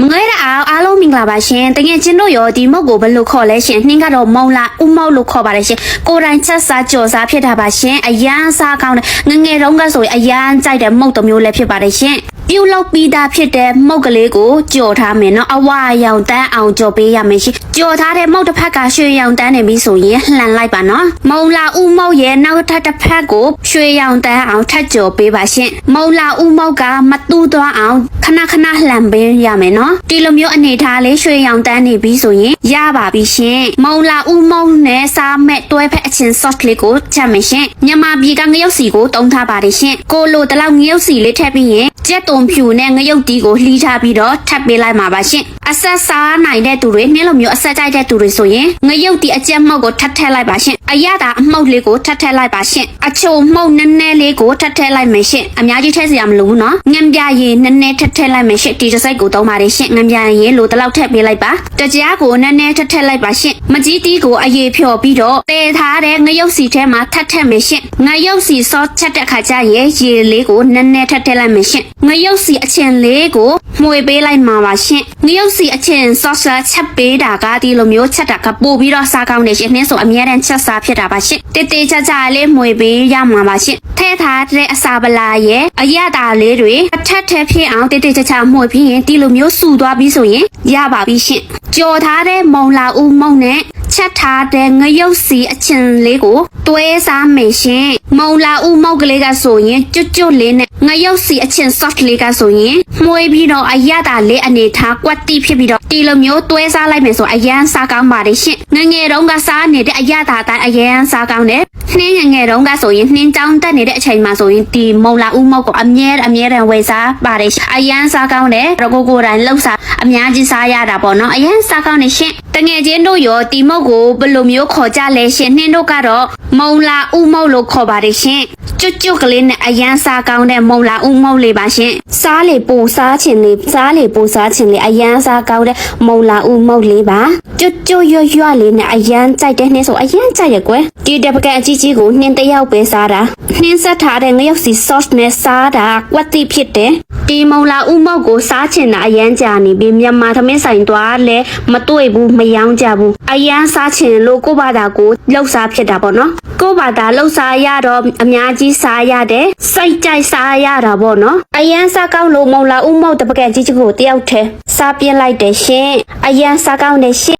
မငဲတာအားအားလုံးမင်္ဂလာပါရှင်တကယ်ချင်းတို့ရောဒီမုတ်ကိုဘယ်လိုခေါ်လဲရှင်နှင်းကတော့မုံလာဥမောက်လို့ခေါ်ပါတယ်ရှင်ကိုယ်တိုင်ချက်စားကြော်စားဖြစ်တာပါရှင်အရန်စားကောင်းတယ်ငငယ်တုန်းကဆိုရင်အရန်ကြိုက်တဲ့မုတ်တစ်မျိုးလည်းဖြစ်ပါတယ်ရှင် ပြုတ်လောက်ပြီးသားဖြစ်တဲ့မုတ်ကလေးကိုကြော်ထားမယ်နော်အဝါရောင်တန်းအောင်ကြော်ပေးရမယ်ရှင်ကြော်ထားတဲ့မုတ်တစ်ဖက်ကရွှေရောင်တန်းနေပြီဆိုရင်လှန်လိုက်ပါနော်မုံလာဥမောက်ရဲ့နောက်ထပ်တစ်ဖက်ကိုရွှေရောင်တန်းအောင်ထပ်ကြော်ပေးပါရှင်မုံလာဥမောက်ကမတူးသွားအောင်ခဏခဏလှန်ပေးရမယ်နော်ဒီလိုမျိုးအနေထားလေးရွှေရောင်တန်းနေပြီဆိုရင်ရပါပြီရှင်မုံလာဥမောက်နဲ့စားမဲ့တွဲဖက်အချင်း sauce လေးကိုချက်မယ်ရှင်မြန်မာပြည်ကငရုတ်စီကိုတုံးထားပါတယ်ရှင်ကိုလိုတလောက်ငရုတ်စီလေးထည့်ပြီးရင်ကြက်တုံဖြူနဲ့ငရုတ်တီးကိုလှီးထားပြီးတော့ထပ်ပေးလိုက်မှာပါရှင်အဆက်စားနိုင်တဲ့သူတွေနှင်းလိုမျိုးအဆက်ကြိုက်တဲ့သူတွေဆိုရင်ငရုတ်တီးအကြက်မှုတ်ကိုထပ်ထည့်လိုက်ပါရှင်အရသာအမှုတ်လေးကိုထပ်ထည့်လိုက်ပါရှင်အချိုမှုတ်နည်းနည်းလေးကိုထပ်ထည့်လိုက်မယ်ရှင်အများကြီးထည့်စရာမလိုဘူးနော်ငံပြရည်နည်းနည်းထပ်ထည့်လိုက်မယ်ရှင်ဒီတစ်စိုက်ကိုသုံးပါတယ်ရှင်ငံပြရည်လိုတလောက်ထည့်ပေးလိုက်ပါတကြားကိုနည်းနည်းထပ်ထည့်လိုက်ပါရှင်မကြီးတီးကိုအရေးဖြော်ပြီးတော့တည်ထားတဲ့ငရုတ်စီထဲမှာထပ်ထည့်မယ်ရှင်ငရုတ်စီဆော့ချက်တဲ့ခါကျရင်ရေလေးကိုနည်းနည်းထပ်ထည့်လိုက်မယ်ရှင် ငရုတ်စီအချင်လေးကိုမှွေပေးလိုက်မှာပါရှင်ငရုတ်စီအချင်ဆော့ဆာချက်ပေးတာကဒီလိုမျိုးချက်တာကပို့ပြီးတော့စားကောင်းနေရှင်နှင်းဆိုအများတန်းချက်စားဖြစ်တာပါရှင်တေတေချာချာလေးမှွေပေးရမှာပါရှင်ထဲထားတဲ့အစာပလာရဲ့အရတာလေးတွေအထက်ထက်ဖြစ်အောင်တေတေချာချာမှွေပြီးရင်ဒီလိုမျိုးစုသွားပြီးဆိုရင်ရပါပြီရှင်ကြော်ထားတဲ့မုံလာဦးမုံနဲ့ချက်ထားတဲ့ငရုတ်စီအချင်လေးကိုတွဲစားမယ်ရှင် မုံလာဦးမုတ်ကလေးကဆိုရင်ကျွတ်ကျွတ်လေးနဲ့ငရုတ်စီအချင် soft လေးကဆိုရင်မှွေပြီးတော့အရတာလေးအနေထားကွက်တိဖြစ်ပြီးတော့ဒီလိုမျိုးတွဲစားလိုက်မယ်ဆိုအရန်စားကောင်းပါတယ်ရှင်ငငယ်တုန်းကစားနေတဲ့အရတာတိုင်းအရန်စားကောင်းတယ် နှင်းငငယ်တုန်းကဆိုရင်နှင်းချောင်းတက်နေတဲ့အချိန်မှာဆိုရင်ဒီမုံလာဦးမုတ်ကိုအမြဲအမြဲတမ်းဝယ်စားပါတယ်ရှင်အရန်စားကောင်းတယ်ရကိုကိုယ်တိုင်လှုပ်စားအများကြီးစားရတာပေါ့နော်အရန်စားကောင်းနေရှင်တငယ်ချင်းတို့ရောဒီမုတ်ကိုဘယ်လိုမျိုးခေါ်ကြလဲရှင်နှင်းတို့ကတော့မုံလာဦးမုတ်လို့ခေါ်ပါတယ်ရှင်ကျွတ်ကျွတ်ကလေးနဲ့အရန်စားကောင်းတဲ့မုံလာဦးမုတ်လေးပါရှင်စားလေပူစားချင်လေစားလေပူစားချင်လေအရန်စားကောင်းတဲ့မုံလာဦးမုတ်လေးပါကျွတ်ကျွတ်ရွရွလေးနဲ့အရန်ကြိုက်တဲ့နှင်းဆိုအရန်ကြိုက်ရကွယ်ဒီတပကအကြီးကြီးကိုနှင်းတစ်ယောက်ပဲစားတာနှင်းဆက်ထားတဲ့ငရုတ်စီ sauce နဲ့စားတာကွက်တိဖြစ်တယ် ဒီမုံလာဦးမုတ်ကိုစားချင်တာအရန်ကြာနေပြီမြန်မာသမင်းဆိုင်သွားလဲမတွေ့ဘူးမယောင်းကြဘူးအရန်စားချင်လို့ကိုယ့်ဘာသာကိုလှုပ်စားဖြစ်တာပေါ့နော်ကိုယ့်ဘာသာလှုပ်စားရတော့အများကြီးစားရတယ်စိတ်ကြိုက်စားရတာပေါ့နော်အရန်စားကောင်းလို့မုံလာဦးမုတ်တပကက်ကြီးကြီးကိုတယောက်ထဲစားပြစ်လိုက်တယ်ရှင်အရန်စားကောင်းတယ်ရှင်